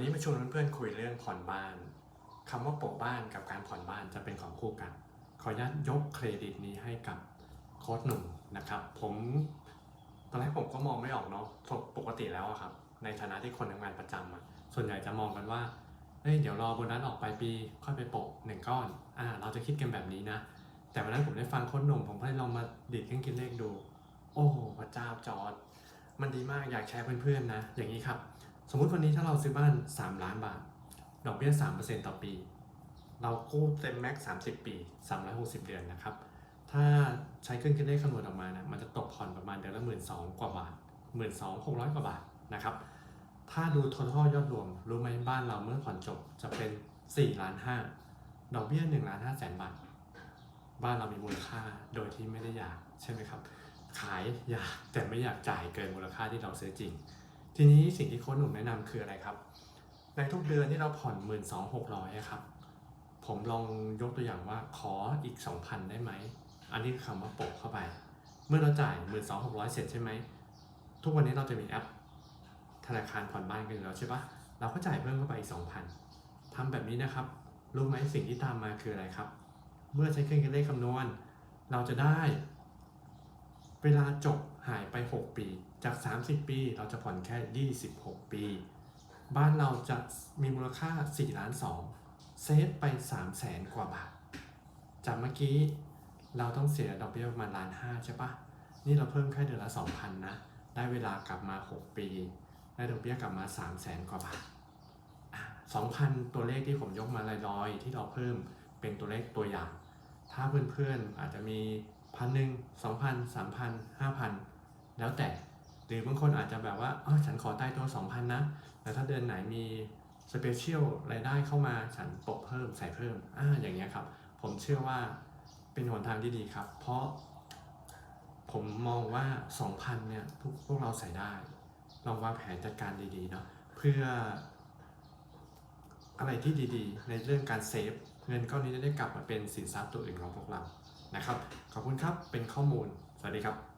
วันนี้มาชวนเพื่อนๆคุยเรื่องผ่อนบ้านคำว่าโปะบ้านกับการผ่อนบ้านจะเป็นของคู่กัน ขออนุญาตยกเครดิตนี้ให้กับโค้ชหนุ่มนะครับ ผมตอนแรกผมก็มองไม่ออกเนาะปกติแล้วครับ ในฐานะที่คนทำงานประจำอะส่วนใหญ่จะมองกันว่าเฮ้ยเดี๋ยวรอโบนัสออกไปปีค่อยไปโปะหนึ่งก้อนอ่าเราจะคิดกันแบบนี้นะ แต่วันนั้นผมได้ฟังโค้ชหนุ่มผมก็เลยลองมาดีดเครื่องคิดเลขดู โอ้พระเจ้าจอร์ดมันดีมากอยากแชร์เพื่อนๆนะ อย่างนี้ครับ สมมุติวันนี้ถ้าเราซื้อบ้าน 3 ล้านบาท ดอกเบี้ย 3%ต่อปี เรากู้เต็มแม็กซ์30 ปี 360 เดือนนะครับ ถ้าใช้เครื่องคิดเลขคำนวณออกมานะมันจะตกผ่อนประมาณเดือนละ1 2 0 0 0กว่าบาท1 2 6 0 0กว่าบาทนะครับ ถ้าดู total ยอดรวม รู้ไหมบ้านเราเมื่อผ่อนจบจะเป็น4ล้าน5ดอกเบี้ย1ล้าน5แสนบาท บ้านเรามีมูลค่าโดยที่ไม่ได้อยากใช่ไหมครับ ขายอยากแต่ไม่อยากจ่ายเกินมูลค่าที่เราซื้อจริง ทีนี้สิ่งที่โค้ชหนุ่มแนะนำคืออะไรครับ ในทุกเดือนที่เราผ่อน 1 2 6 0 0 ครับ ผมลองยกตัวอย่างว่าขออีก 2,000 ได้ไหม อันนี้คือคำว่าโปะเข้าไป เมื่อเราจ่าย 1 2 6 0 0 เสร็จใช่ไหม ทุกวันนี้เราจะมีแอป ธนาคารผ่อนบ้านกันแล้วใช่ปะเราก็จ่ายเพิ่มเข้าไปอีก 2,000ทำแบบนี้นะครับ รู้ไหมสิ่งที่ตามมาคืออะไรครับ เมื่อใช้เครื่องคิดเลขคำนวณ เราจะได้ เวลาจบ หายไป 6 ปี จาก 30 ปีเราจะผ่อนแค่ 26 ปี บ้านเราจะมีมูลค่า4ล้าน2เซฟไป 3 0 0แสนกว่าบาท จากเมื่อกี้เราต้องเสียดอกเบี้ยประมาณล้านห้าใช่ปะนี่เราเพิ่มแค่เดือนละ 2,000 นะ ได้เวลากลับมา 6 ปี ได้ดอกเบี้ยกลับมา 3 0 0แสนกว่าบาทอะ2,000 ตัวเลขที่ผมยกมาลอยๆ ที่เราเพิ่มเป็นตัวเลขตัวอย่าง ถ้าเพื่อนๆอาจจะมี พันหนึ่งสองพันสามพันห้าพันแล้วแต่ หรือบางคนอาจจะแบบว่าเออฉันขอใต้ตัว2,000นนะแต่ถ้าเดือนไหนมีสเปเชียลรายได้เข้ามาฉันปะเพิ่มใส่เพิ่มอ่าอย่างเงี้ยครับ ผมเชื่อว่าเป็นหนทางที่ดีครับ เพราะ ผมมองว่า 2,000เนี่ยทุกพวกเราใส่ได้ ลองวางแผนจัดการดีๆเนาะเพื่อ อะไรที่ดีๆ ในเรื่องการเซฟ เงินก้อนนี้จะได้กลับมาเป็นสินทรัพย์ตัวอื่นของพวกเรา นะครับ ขอบคุณครับ เป็นข้อมูล สวัสดีครับ